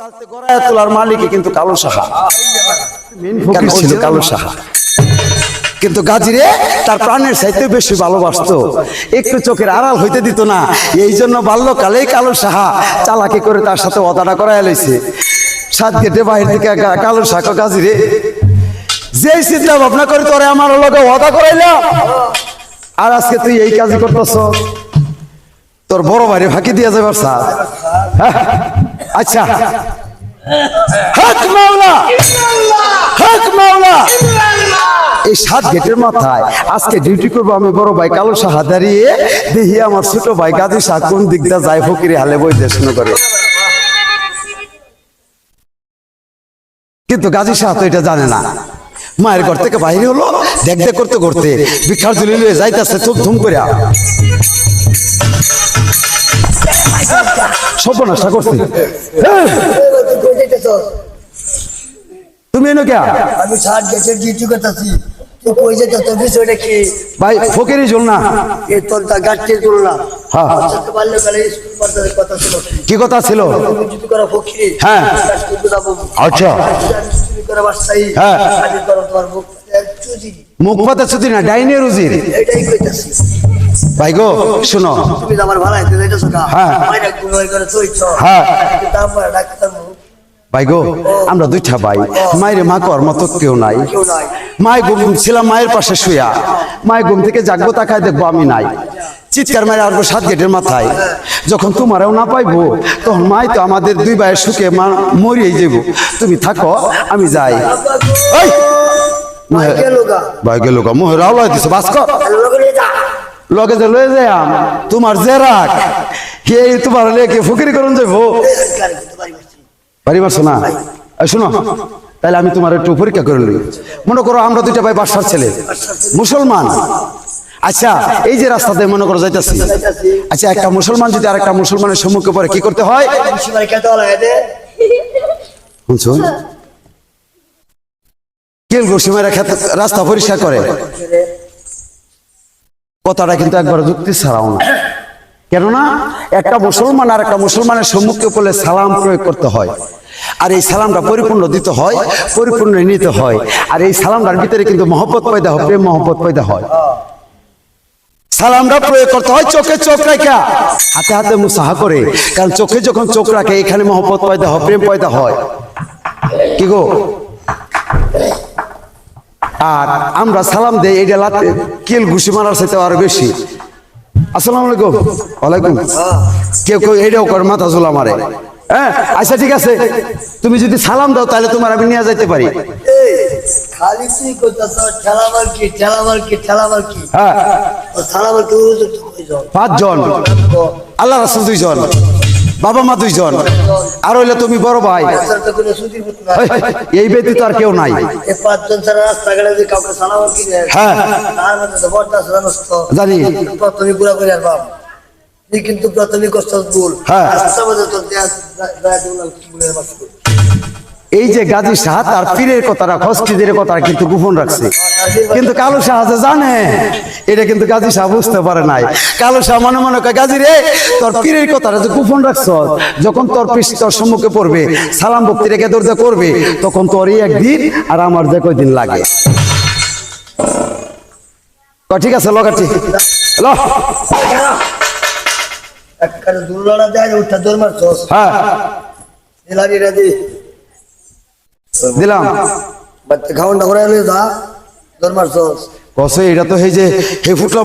কালতে গড়ায় তোলার মালিকই কিন্তু কালো সাহা। কালো সাহা? কিন্তু গাজিরে তার প্রাণের চাইতে বেশি ভালোবাসতো। একটু চোখের আড়াল হইতে দিত না। এই জন্য বাল্যকালেই কালো সাহা চালাকি করে তার সাথে অদাটা করাই লইছে। সাত গেটে বাহির থেকে কালো শাক গাজিরে যেই চিন্তা ভাবনা করে তোরে আমার লগে অদা করাইলাম আর আজকে তুই এই কাজই করতেছ? তোর বড় ভাইরে ফাঁকি দিয়ে যাবার স্যার আচ্ছা। হক মাওলা। হক মাওলা। এই সাত গেটের মাথায় আজকে ডিউটি করব আমি বড় ভাই কালো সাহা দাঁড়িয়ে। দেখি আমার ছোট ভাই গাজী শাহ কোন যায় ফকিরি হালে বই দেশন করে। কিন্তু গাজী শাহ তো এটা জানে না। মায়ের ঘর থেকে বাইরে হলো, দেখ করতে করতে ভিক্ষার জলি লয়ে যাইতেছে চোখ ধুম করে সর্বনাশা করছে। হ্যাঁ, তুমি এনো কে? আমি ষাট গেছের ডিউটি করতেছি। তো কই যেত তোর বিষয়টা কি? ভাই ফকিরি জল না? এই তোর তা গাছটির তুলনা হ্যাঁ। কি কথা ছিল? হ্যাঁ। আচ্ছা। হ্যাঁ। মুখ। মুখ পাতা ছুটি না ডাইনে রুজির এটাই কইতাছি। ভাই গো শোনো। তুমি আমার না হ্যাঁ। মাইরা করে চইছ হ্যাঁ। কিন্তু ডাক্তার ভাই গো আমরা দুইটা ভাই। মায়ের মা কর মতো কেউ নাই। মায় ঘুম ছিলাম মায়ের পাশে শুয়া মায়ের ঘুম থেকে জাগবো তাকায় দেখব আমি নাই। চিৎকার মেরে আসব সাত গেটের মাথায়। যখন তোমারও না পাইবো তখন মাই তো আমাদের দুই ভাইয়ের সুখে মা মরিয়ে যাব তুমি থাকো আমি যাই। ভাই গেল মোহের আওলাই দিছে নিয়ে যা লগে যে লয়ে যাই তোমার যে রাখ কে তোমার লেকে ফকিরি করুন যাব গাড়ি করতে পারি বলছি। বাড়ি পারছ না? এই শোনো তাহলে আমি তোমার একটু পরীক্ষা করে নিই মনে করো আমরা দুইটা ভাই বাসার ছেলে, মুসলমান। আচ্ছা এই যে রাস্তাতে মনে করো যাইতাছি। আচ্ছা একটা মুসলমান যদি আর একটা মুসলমানের সম্মুখে পড়ে, কি করতে হয়? শুনছো? কেল গোসিমারা রাস্তা পরিষ্কার করে। কথাটা কিন্তু একবার যুক্তি ছাড়াও না। কেননা একটা মুসলমান আর একটা মুসলমানের সম্মুখে করলে সালাম প্রয়োগ করতে হয়। আর এই সালামটা পরিপূর্ণ দিতে হয়, পরিপূর্ণ নিতে হয়। আর এই সালামটার ভিতরে কিন্তু মহব্বত পয়দা হয়, প্রেম মহব্বত পয়দা হয়। সালামটা প্রয়োগ করতে হয় চোখে চোখ রাখা হাতে হাতে মুসাহা করে। কারণ চোখে যখন চোখ রাখে, এখানে মহব্বত পয়দা হয়, প্রেম পয়দা হয়। কি গো? আর আমরা সালাম দেই এইটা লাতে কেল ঘুষি মারার সাথে আরও বেশি। আসসালামু আলাইকুম। ওয়ালাইকুম। কেউ কেউ এটাও করে মাথা ঝোলা মারে। হ্যাঁ আচ্ছা ঠিক আছে। তুমি যদি সালাম দাও তাহলে তোমার আমি নিয়ে যাইতে পারি। খালি তুই করতেছ? কি হ্যাঁ। পাঁচজন। আল্লাহ রাসুল দুইজন। বাবা মা দুইজন আর হইলে তুমি বড় ভাই তো এই, ব্যক্তি ব্যতীত আর কেউ নাই হ্যাঁ। তো তো জানি। কিন্তু প্রথমে কষ্ট ভুল হ্যাঁ। এই যে গাজী শাহ তার পীরের কথাটা খসকিদের কথাটা কিন্তু গোপন রাখছে। কিন্তু কালো শাহ যে জানে এটা কিন্তু গাজী শাহ বুঝতে পারে নাই। কালো শাহ মনে মনে কয় গাজী রে তোর পীরের কথাটা যে গোপন রাখছ যখন তোর পিস তোর সম্মুখে পড়বে সালাম ভক্তি রেখে দরজা করবে তখন তোরই একদিন আর আমার যে কয়দিন লাগে। ঠিক আছে লগাচ্ছি। ল। হ্যাঁ। দিলাম। বাচ্চা খাওয়ানটা করে এলো দা দৌড় মারছস কসে এটা তো এই যে হে ফুটলা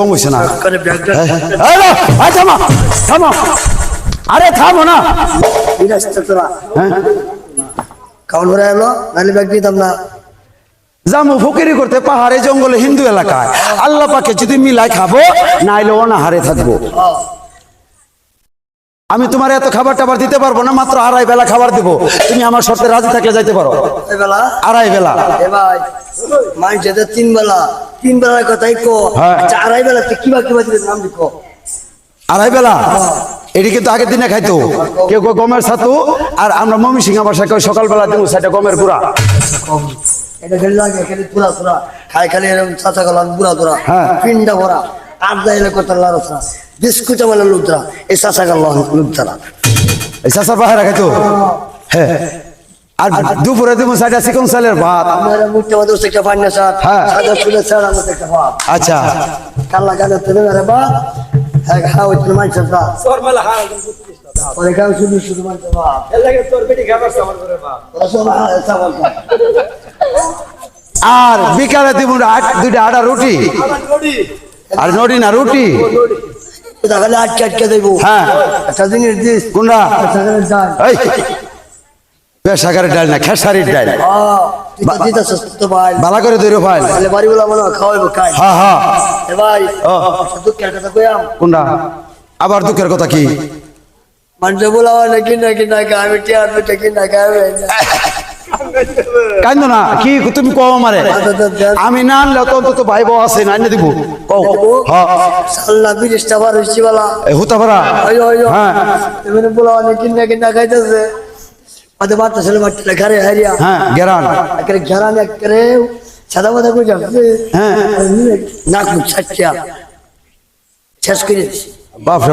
কম হয়েছে না। এই না, এই থামো, থামো। আরে থামো না। হ্যাঁ? খাওয়ান করে এলো নাহলে ব্যাগ দিতাম না। জামু ফকিরি করতে পাহাড়ে জঙ্গলে হিন্দু এলাকায়। আল্লাহ পাকে যদি মিলাই খাব নাইলে অনাহারে থাকব। আমি তোমার এত খাবার টাবার দিতে পারব না মাত্র আড়াই বেলা খাবার দিব। তুমি আমার শর্তে রাজি থাকলে যাইতে পারো। আড়াই বেলা। মানুষের তিন বেলা। তিন বেলার কথাই কো। হ্যাঁ। আচ্ছা আড়াই বেলা কিবা কিবা নাম লিখো। আড়াই বেলা? এটি কিন্তু আগের দিনে খাইতো। কেউ কেউ গমের ছাতু আর আমরা মমি সিংহা বাসায় কেউ সকালবেলা দিব সেটা গমের গুড়া। এটা খেলে লাগে খেলে তুরা তুরা খাই খালি এরকম চাচা গেলাম বুড়া তুরা হ্যাঁ। পিন্ডা ভরা। আর বিস্কুট আমার লুদ্রা এই গেল লুদ্রা এই খাইতো? হ্যাঁ। দুপুরে সাইডা চিকন ভাত। আমার হ্যাঁ। সাদা আমার আচ্ছা। কাল্লা বা হ্যাঁ হ্যাঁ পরে শুধু শুধু হ্যাঁ, বিকালে দিব দুইটা আটা রুটি। আর নড়ি না, রুটি? তাহলে আটকে আটকে দেবো হ্যাঁ। একটা জিনিস দিস কোনটা পেশাকারের ডাল না, খেসারির ডাল। ভাই বালা করে তৈরি তাহলে বাড়িগুলো মনে হয় খাওয়াইবো খাই হ্যাঁ। হ্যাঁ ভাই দুঃখের কথা কইয়াম কোনটা আবার দুঃখের কথা কি? মানুষ বলাও নাকি নাকি নাকি? আমি টিয়ার পেটে কি না খাবে কান্দ না কি তুমি কও আমারে? আমি না আনলে তো অন্তত ভাই বউ আছে না এনে দিব? কও। হ্যাঁ। সাল্লা বিরিশটা বার হয়েছি বলা। এ হুতা পারা ওই ওই ওই। হ্যাঁ খাইতেছে। ঘরে হারিয়া হ্যাঁ গেরান। সাদা হ্যাঁ। নাক মুখ শেষ করে দিছি। বাপ রে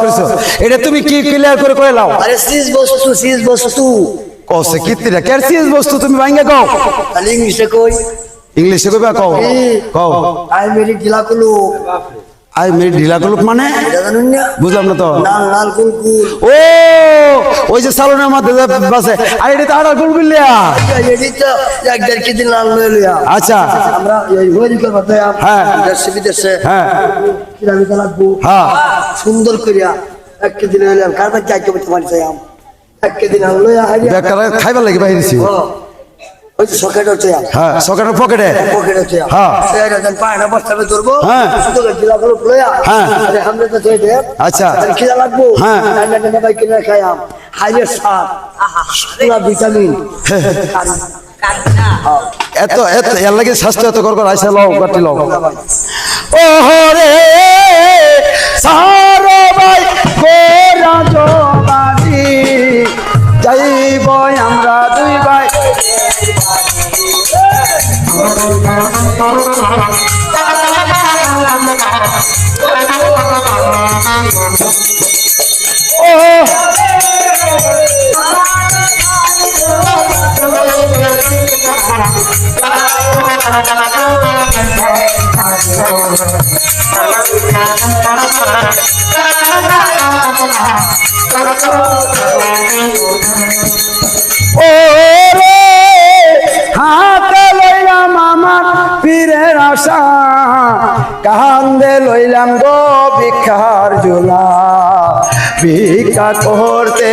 করেছ এটা তুমি কি ক্লিয়ার করে কয়ে লাও আরে সিজ বস্তু সিজ বস্তু। কসে কীর্তিটা কেরসিস বস্তু তুমি ভাঙ্গে কও? তাহলে ইংলিশে কই? ইংলিশে কইবা কও? কও। আই মেরি গিলা কুলু আই মেরি ঢিলা কলুক মানে? বুঝলাম না তো। লাল লাল কুলকুল। ও ওই যে সালনের মধ্যে বাসে। আর এটা তো আড়া গুলগুলিয়া এডিটা এক দেড় কেজি লাল লয়ে লইয়া। আচ্ছা। আমরা এই হরি করব হ্যাঁ। দেশে বিদেশে হ্যাঁ। লাগবো হ্যাঁ। সুন্দর করিয়া এক কেজি লয়ে লইলাম কার বাচ্চা আজকে বলতে পারি খাইবার লাগি বাইরেছি ওই যে সকেট হচ্ছে হ্যাঁ পকেটে পকেট হচ্ছে হ্যাঁ। পায়না বস্তাবে ধরবো হ্যাঁ। শুধু গিলা হ্যাঁ। আরে তো দে আচ্ছা। লাগবো। হ্যাঁ। রান্না টান্না বাই কিনে খাইয়াম হাইলে সার পুরা ভিটামিন। এত এত এর লাগে স্বাস্থ্য এত কর কর আইসা লও গাটি লও। ওহরে সারো ভাই জবানি যাইব আমরা দুই ভাই। ও ওরে লইলাম কান্দে লইলাম গো ভিক্ষার জোলা। ভিক্ষা করতে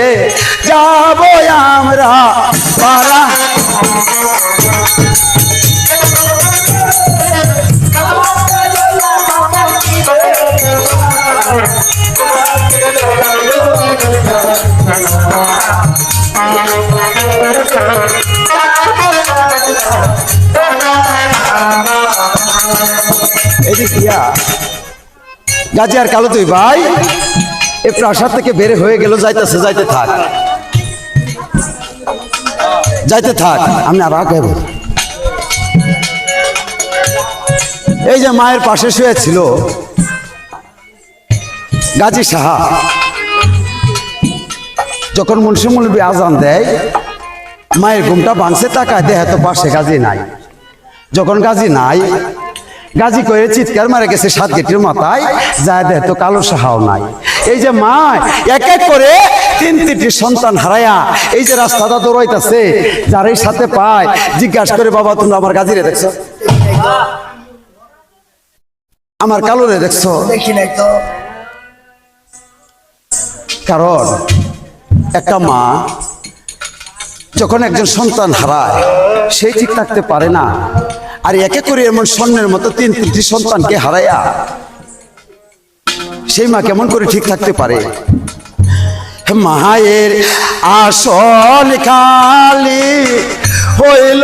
যাব আমরা পারা গাজী আর কালো তুই ভাই, এ প্রাসাদ থেকে বের হয়ে গেল, যাইতেছে, যাইতে থাক। যাইতে থাক, আমি আর আগে এই যে মায়ের পাশে শুয়েছিল গাজী সাহা যখন মুন্সি মুলবি আজান দেয় মায়ের ঘুমটা ভাঙছে তাকায় দেহে তো পাশে গাজী নাই। যখন গাজি নাই গাজি করে চিৎকার মারে গেছে সাত গেটের মাথায় যায় দেহ তো কালো সাহাও নাই। এই যে মা এক এক করে তিন তিনটি সন্তান হারায়া এই যে রাস্তাটা দৌড়াইতেছে যার এই সাথে পায় জিজ্ঞাসা করে বাবা তোমরা আমার গাজীরে দেখছ? আমার কালোরে দেখছ? দেখি নাই তো। কারণ একটা মা যখন একজন সন্তান হারায়, সে ঠিক থাকতে পারে না। আর একে করে এমন স্বর্ণের মতো তিন তিনটি সন্তানকে হারায়া, সেই মা কেমন করে ঠিক থাকতে পারে? মায়ের আসল খালি হইল